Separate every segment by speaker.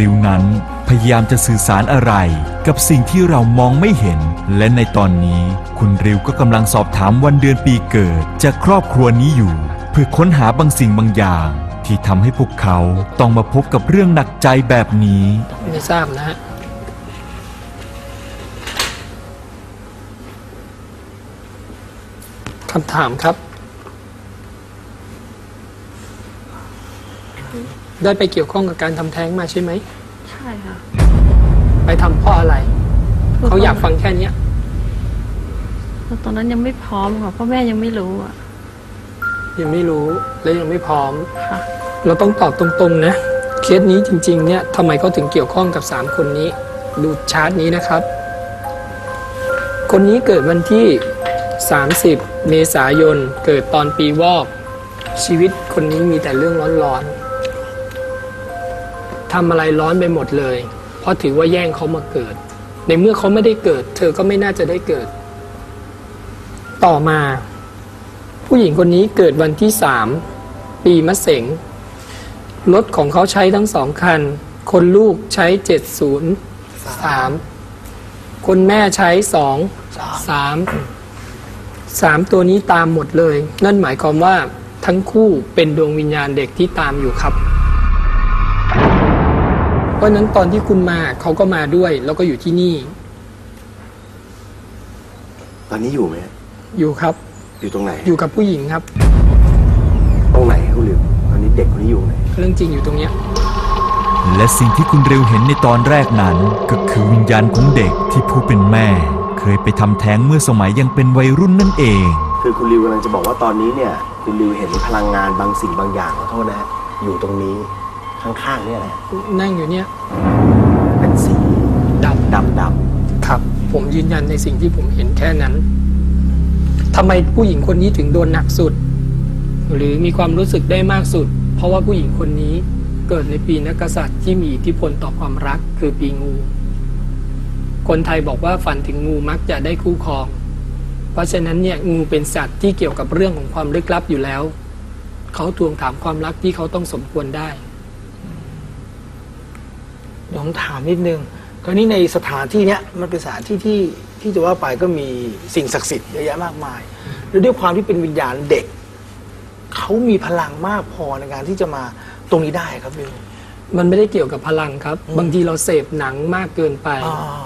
Speaker 1: ริวนั้น พยายามจะสื่อสารอะไร กับสิ่งที่เรามองไม่เห็น และในตอนนี้ คุณริวก็กำลังสอบถามวันเดือนปีเกิด จากครอบครัวนี้อยู่ เพื่อค้นหาบางสิ่งบางอย่าง ที่ทำให้พวกเขาต้องมาพบกับเรื่องหนักใจแบบนี้
Speaker 2: ไม่ทราบนะฮะคำถามครับ ได้ไปเกี่ยวข้องกับการทำแท้งมาใช่ไหม
Speaker 3: ใช่ค่ะ
Speaker 2: ไปทำเพราะอะไร เขาอยากฟังแค่เนี้ย
Speaker 3: ตอนนั้นยังไม่พร้อมค่ะเพราะแม่ยังไม่รู้อะ
Speaker 2: ยังไม่รู้และยังไม่พร้อม
Speaker 3: ค่ะ
Speaker 2: เราต้องตอบตรงๆนะ เคสนี้จริง ๆ เนี่ยทำไมเขาถึงเกี่ยวข้องกับ 3 คนนี้ ดูชาร์ตนี้นะครับ คนนี้เกิดวันที่ 30 เมษายน เกิดตอนปีวอก ชีวิตคนนี้มีแต่เรื่องร้อนๆ ทำอะไรร้อนไปหมดเลย เพราะถือว่าแย่งเขามาเกิด ในเมื่อเขาไม่ได้เกิด เธอก็ไม่น่าจะได้เกิด ต่อมา ผู้หญิงคนนี้เกิดวันที่3ปีมะเสงรถของเขาใช้ทั้งสองคัน คนลูกใช้703คนแม่ใช้2 3 3ตัวนี้ตามหมดเลย นั่นหมายความว่าทั้งคู่เป็นดวงวิญญาณเด็กที่ตามอยู่ครับ เพราะฉะนั้นตอนที่คุณมาเขาก็มาด้วย แล้วก็อยู่ที่นี่
Speaker 4: ตอนนี้อยู่ไหม
Speaker 2: อยู่ครับ
Speaker 4: อยู่ตรงไหน
Speaker 2: อยู่กับผู้หญิงครับ
Speaker 4: ตรงไหนคุณลิวตอนนี้เด็กคนนี้อยู่ไหน
Speaker 2: เรื่องจริงอยู่ตรงเนี้ย
Speaker 1: และสิ่งที่คุณเร็วเห็นในตอนแรกนั้น ก็คือวิญญาณของเด็กที่ผู้เป็นแม่ เคยไปทำแท้งเมื่อสมัยยังเป็นวัยรุ่นนั่นเอง
Speaker 4: คือคุณลิวกำลังจะบอกว่าตอนนี้เนี่ย คุณลิวเห็นพลังงานบางสิ่งบางอย่างขอโทษนะฮะอยู่ตรงนี้ ข้างๆเนี่ยแหละ
Speaker 2: นั่งอยู่เนี่ย
Speaker 4: เป็นสี
Speaker 2: ดำ
Speaker 4: ดำด
Speaker 2: ครับ ผมยืนยันในสิ่งที่ผมเห็นแค่นั้นทำไมผู้หญิงคนนี้ถึงโดนหนักสุด หรือมีความรู้สึกได้มากสุด เพราะว่าผู้หญิงคนนี้เกิดในปีนักกษัตริย์ที่มีอิทธิพลต่อความรักคือปีงู คนไทยบอกว่าฝันถึงงูมักจะได้คู่ครอง เพราะฉะนั้นเนี่ยงูเป็นสัตว์ที่เกี่ยวกับเรื่องของความลึกลับอยู่แล้ว เขาทวงถามความรักที่เขาต้องสมควรได้
Speaker 5: เดี๋ยวผมถามนิดนึงคราวนี้ในสถานที่เนี้ยมันเป็นสถานที่ที่ที่จะว่าไปก็มีสิ่งศักดิ์สิทธิ์เยอะแยะมากมาย แล้วด้วยความที่เป็นวิญญาณเด็ก เขามีพลังมากพอในการที่จะมาตรงนี้ได้ครับบิว
Speaker 2: มันไม่ได้เกี่ยวกับพลังครับ บางทีเราเสพหนังมากเกินไป
Speaker 5: อ่า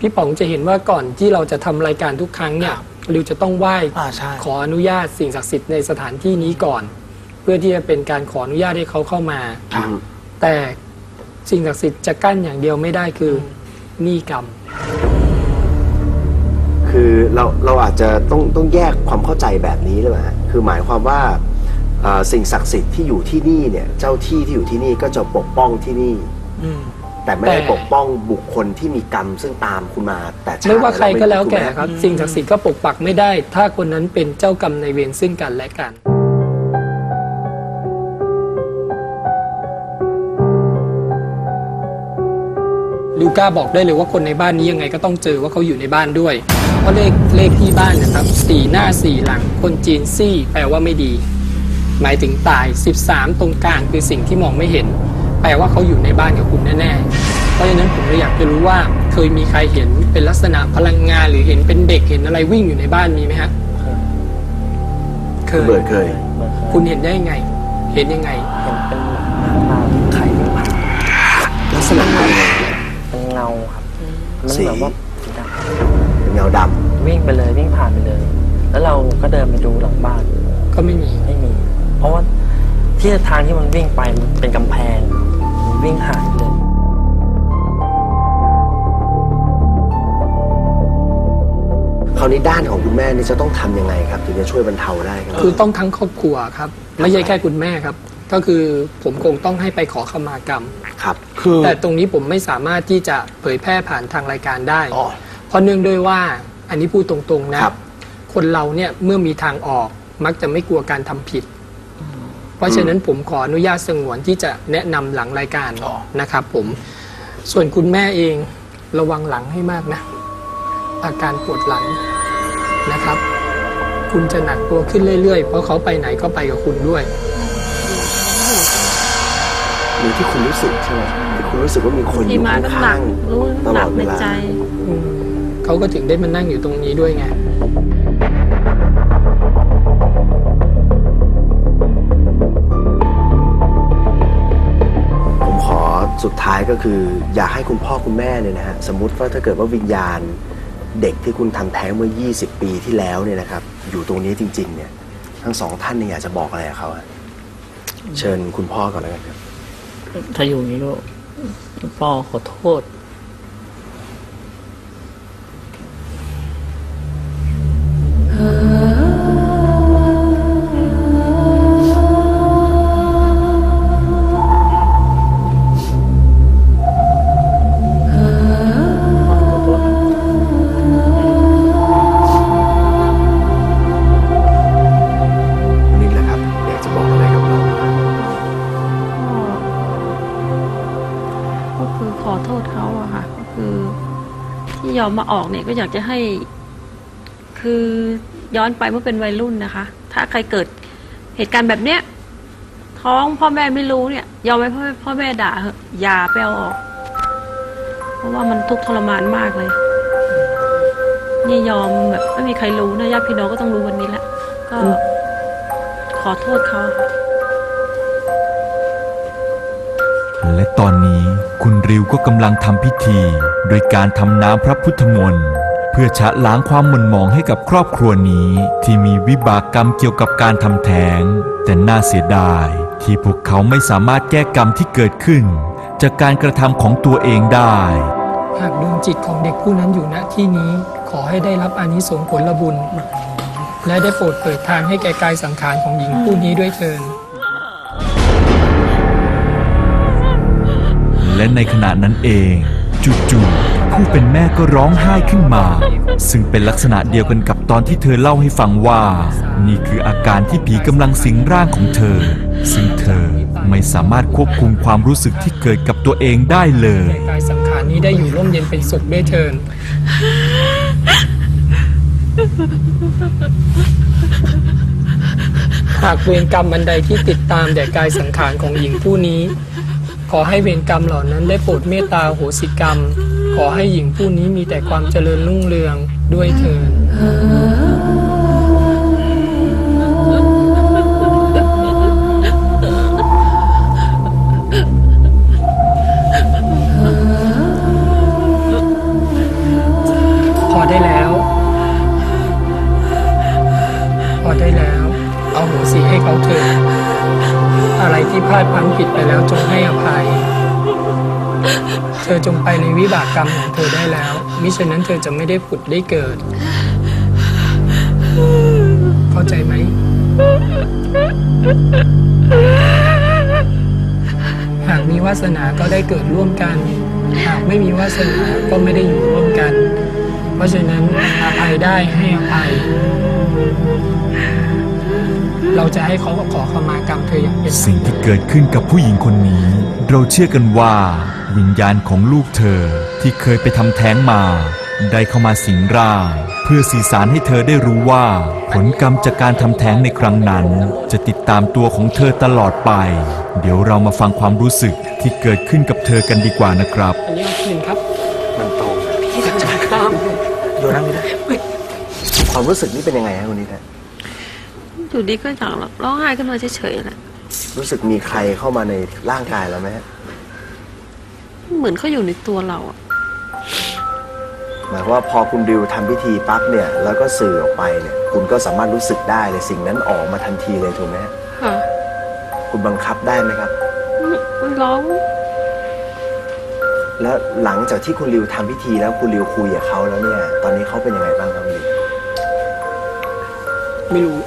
Speaker 2: พี่ป๋องจะเห็นว่าก่อนที่เราจะทำรายการทุกครั้งเนี่ย
Speaker 5: ครับ
Speaker 2: ริวจะต้องไหว้
Speaker 5: อ่าใช่
Speaker 2: ขออนุญาตสิ่งศักดิ์สิทธิ์ในสถานที่นี้ก่อน เพื่อที่จะเป็นการขออนุญาตให้เขาเข้ามาำ
Speaker 4: อืม
Speaker 2: แต่ สิ่งศักดิ์สิทธิ์จะกั้นอย่างเดียวไม่ได้คือหนี้กรรม
Speaker 4: คือเราเราอาจจะต้องต้องแยกความเข้าใจแบบนี้เลยฮะคือหมายความว่าเอ่อสิ่งศักดิ์สิทธิ์ที่อยู่ที่นี่เนี่ย เจ้าที่ที่อยู่ที่นี่ก็จะปกป้องที่นี่
Speaker 5: อืม
Speaker 4: แต่ไม่ได้
Speaker 2: แต่
Speaker 4: ปกป้องบุคคลที่มีกรรมซึ่งตามคุณมา แต่ชติ
Speaker 2: ไม่ว่าใครก็แล้วแก่
Speaker 4: ถูไหม
Speaker 2: ครับ สิ่งศักดิ์สิทธิ์ก็ปกปักไม่ได้ ถ้าคนนั้นเป็นเจ้ากรรมในายเวรซึ่งกันและกัน ลิวก้าบอกได้เลยว่าคนในบ้านนี้ยังไงก็ต้องเจอว่าเขาอยู่ในบ้านด้วย เพราะเลขเลขที่บ้านนะครับสี่หน้าสี่หลัง คนจีนซี่ แปลว่าไม่ดี หมายถึงตาย 13 ตรงกลางคือสิ่งที่มองไม่เห็น แปลว่าเขาอยู่ในบ้านกับคุณแน่ๆ เพราะฉะนั้นผมเลยอยากจะรู้ว่าเคยมีใครเห็นเป็นลักษณะพลังงานหรือเห็นเป็นเด็กเห็นอะไรวิ่งอยู่ในบ้านมีไหมฮะเค
Speaker 4: คุณ
Speaker 2: ย
Speaker 4: เบิร์ดเคย
Speaker 2: คุณเห็นได้ยังไง เห็นยังไง
Speaker 6: เห็นเป็น มัน
Speaker 4: สี
Speaker 6: แบบว่าสีด
Speaker 4: เป็นเงาดำ
Speaker 6: วิ่งไปเลยวิ่งผ่านไปเลย แล้วเราก็เดินไปดูหลังบ้าน
Speaker 2: ก็ไม่มี
Speaker 6: ไม่มี เพราะว่าที่ทางที่มันวิ่งไปมันเป็นกำแพงมันวิ่งหายไปเลยำ
Speaker 4: คราวนี้ด้านของคุณแม่นี่จะต้องทำยังไงครับ ถึงจะช่วยบรรเทาได้ครับ
Speaker 2: คือต้องทั้งครอบครัวครับ ไม่ใช่แค่คุณแม่ครับ ก็คือผมคงต้องให้ไปขอขมากรรม
Speaker 4: ครับ
Speaker 5: คือ
Speaker 2: แต่ตรงนี้ผมไม่สามารถที่จะเผยแพร่ผ่านทางรายการได้
Speaker 5: อ๋อ
Speaker 2: เพราะเนื่องด้วยว่าอันนี้พูดตรงๆนะ ครับคนเราเนี่ยเมื่อมีทางออกมักจะไม่กลัวการทำผิด เพราะฉะนั้นผมขออนุญาตสงวนที่จะแนะนำหลังรายการ
Speaker 5: อ๋อ
Speaker 2: นะครับผม ส่วนคุณแม่เองระวังหลังให้มากนะ อาการปวดหลังนะครับ คุณจะหนักตัวขึ้นเรื่อยๆ เพราะเขาไปไหนก็ไปกับคุณด้วย
Speaker 4: หรือที่คุณรู้สึกใช่ไหมที่คุณรู้สึกว่ามีคนอ
Speaker 3: ที่
Speaker 4: ยู่
Speaker 3: มา
Speaker 4: ข้
Speaker 3: ก็หนัา
Speaker 4: กง
Speaker 3: รู้
Speaker 4: ๆต
Speaker 3: ห
Speaker 4: ล
Speaker 3: นั
Speaker 4: อกด
Speaker 3: ใน
Speaker 4: เวลา
Speaker 3: ใจ
Speaker 2: อืมเขาก็ถึงได้มานั่งอยู่ตรงนี้ด้วยไง
Speaker 4: ผมขอสุดท้ายก็คือ อยากให้คุณพ่อคุณแม่เนี่ยนะฮะสมมติว่าถ้าเกิดว่าวิญญาณเด็กที่คุณทำแท้งเมื่อ 20 ปีที่แล้วเนี่ยนะครับ อยู่ตรงนี้จริง ๆ เนี่ย ทั้งสองท่านเนี่ยอยากจะบอกอะไรกับเขาฮะเชิญคุณพ่อก่อนแล้วกันครับ
Speaker 7: ถ้าอยู่อย่างนี้ก็พ่อขอโทษ
Speaker 3: ขอโทษเขาอะค่ะ ก็คือ ที่ยอมมาออกเนี่ยก็อยากจะให้ คือย้อนไปเมื่อเป็นวัยรุ่นนะคะ ถ้าใครเกิดเหตุการณ์แบบเนี้ยท้องพ่อแม่ไม่รู้เนี่ย ยอมให้พ่อพ่อแม่ด่าเหอะอย่าไปเอาออก เพราะว่ามันทุกข์ทรมานมากเลยนี่ยอมแบบไม่มีใครรู้นะญาติพี่น้องก็ต้องรู้วันนี้แหละก็ ขอโทษเขาค่ะ
Speaker 1: และตอนนี้ คุณริวก็กำลังทำพิธี โดยการทำน้ำพระพุทธมนต์เพื่อชะล้างความหม่นหมองให้กับครอบครัวนี้ ที่มีวิบากกรรมเกี่ยวกับการทำแท้ง แต่น่าเสียดาย ที่พวกเขาไม่สามารถแก้กรรมที่เกิดขึ้น จากการกระทำของตัวเองได้
Speaker 2: หากดวงจิตของเด็กผู้นั้นอยู่ณที่นี้ขอให้ได้รับอานิสงส์ผลบุญ และได้โปรดเปิดทางให้แก่กายสังขารของหญิงผู้นี้ด้วยเถิด
Speaker 1: และในขณะนั้นเองจู่ๆผู้เป็นแม่ก็ร้องไห้ขึ้นมา ซึ่งเป็นลักษณะเดียวกันกับตอนที่เธอเล่าให้ฟังว่า นี่คืออาการที่ผีกำลังสิงร่างของเธอ ซึ่งเธอไม่สามารถควบคุมความรู้สึกที่เกิดกับตัวเองได้เลย
Speaker 2: กายสังขารนี้ได้อยู่ร่มเย็นเป็นสุขด้วยเถิดหากเวรกรรมอันใดที่ติดตามแด่กายสังขารของหญิงผู้นี้ ขอให้เวรกรรมเหล่านั้นได้โปรดเมตตาโหสิกรรม ขอให้หญิงผู้นี้มีแต่ความเจริญรุ่งเรืองด้วยเถิด แล้วจงให้อภัย เธอจงไปในวิบากกรรมของเธอได้แล้ว มิฉะนั้นเธอจะไม่ได้ผุดได้เกิด เข้าใจไหม หากมีวาสนาก็ได้เกิดร่วมกัน หากไม่มีวาสนาก็ไม่ได้อยู่ร่วมกัน เพราะฉะนั้นอภัยได้ให้อภัย เราจะให้เขาขอขมากรรมเธออย่างเป็น
Speaker 1: สิ่งที่เกิดขึ้นกับผู้หญิงคนนี้ เราเชื่อกันว่า วิญญาณของลูกเธอที่เคยไปทำแท้งมา ได้เข้ามาสิงร่างเพื่อสื่อสารให้เธอได้รู้ว่า ผลกรรมจากการทำแท้งในครั้งนั้น จะติดตามตัวของเธอตลอดไป เดี๋ยวเรามาฟังความรู้สึกที่เกิดขึ้นกับเธอกันดีกว่านะครับ
Speaker 2: อันนี้คืนครับ
Speaker 4: มันตรง
Speaker 2: ข้าม
Speaker 5: โยนนั่งนี่ได้
Speaker 4: ความรู้สึกนี่เป็นยังไงฮะคุณนิดฮะ
Speaker 3: อยู่ดีก็อยากร้องไห้ขึ้นมาเฉยๆแหละ
Speaker 4: รู้สึกมีใครเข้ามาในร่างกายเราไหมฮะ
Speaker 3: เหมือนเขาอยู่ในตัวเราอะ
Speaker 4: หมายความว่าพอคุณดิวทำพิธีปั๊บเนี่ย แล้วก็สื่อออกไปเนี่ย คุณก็สามารถรู้สึกได้เลยสิ่งนั้นออกมาทันทีเลยถูกไหมฮะ
Speaker 3: ค่ะ
Speaker 4: คุณบังคับได้ไหมครับ
Speaker 3: มันร้อง
Speaker 4: แล้วหลังจากที่คุณริวทำพิธีแล้วคุณริวคุยกับเขาแล้วเนี่ย ตอนนี้เขาเป็นยังไงบ้างครับคุณริว
Speaker 2: ไม่รู้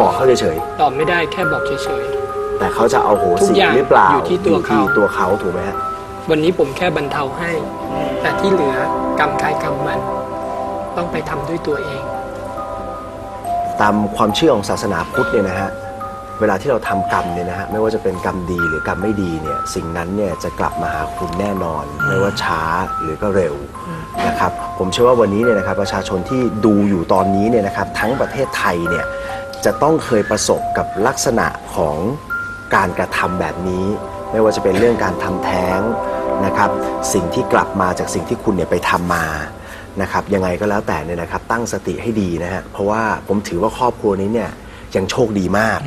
Speaker 4: บอกเขาเฉย
Speaker 2: ตอบไม่ได้แค่บอกเฉย
Speaker 4: ๆ แต่เขาจะเอาโห
Speaker 2: ทุ
Speaker 4: สิ
Speaker 2: กอย่าง
Speaker 4: หรือเปล่า
Speaker 2: อยู่ที่ตัวเขา
Speaker 4: อยู่ที่ตัวเขาถูกไหมฮะ
Speaker 2: ๆวันนี้ผมแค่บรรเทาให้ แต่ที่เหลือกรรมใครกรรมมัน ต้องไปทำด้วยตัวเอง
Speaker 4: ตามความเชื่อของศาสนาพุทธเนี่ยนะฮะเวลาที่เราทำกรรมเนี่ยนะฮะไม่ว่าจะเป็นกรรมดีหรือกรรมไม่ดีเนี่ยสิ่งนั้นเนี่ยจะกลับมาหาคุณแน่นอน ไม่ว่าช้าหรือก็เร็วนะครับผมเชื่อว่าวันนี้เนี่ยนะครับประชาชนที่ดูอยู่ตอนนี้เนี่ยนะครับทั้งประเทศไทยเนี่ย จะต้องเคยประสบกับลักษณะของการกระทำแบบนี้ ไม่ว่าจะเป็นเรื่องการทำแท้งนะครับ สิ่งที่กลับมาจากสิ่งที่คุณเนี่ยไปทำมานะครับยังไงก็แล้วแต่เนี่ยนะครับตั้งสติให้ดีนะฮะเพราะว่าผมถือว่าครอบครัวนี้เนี่ยยังโชคดีมาก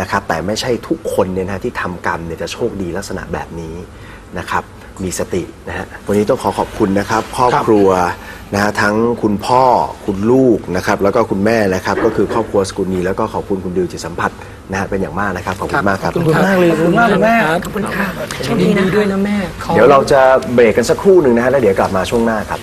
Speaker 4: นะครับแต่ไม่ใช่ทุกคนเนี่ยนะฮะที่ทำกรรมเนี่ยจะโชคดีลักษณะแบบนี้นะครับมีสตินะฮะวันนี้ต้องขอขอบคุณนะครับครอบครัว นะฮะทั้งคุณพ่อคุณลูกนะครับแล้วก็คุณแม่นะครับก็คือครอบครัวสกุลนีแล้วก็ขอบคุณคุณดิวจิตสัมผัสนะฮะเป็นอย่างมากนะครับขอบคุณมากครับ
Speaker 5: ขอบคุณมากเลยขอบคุณมากคุณแม่
Speaker 2: ขอบคุณค่ะโชคดีด้วยนะแม่ขอ
Speaker 4: เดี๋ยวเราจะเบรกกันสักครู่หนึ่งนะฮะแล้วเดี๋ยวกลับมาช่วงหน้าครับ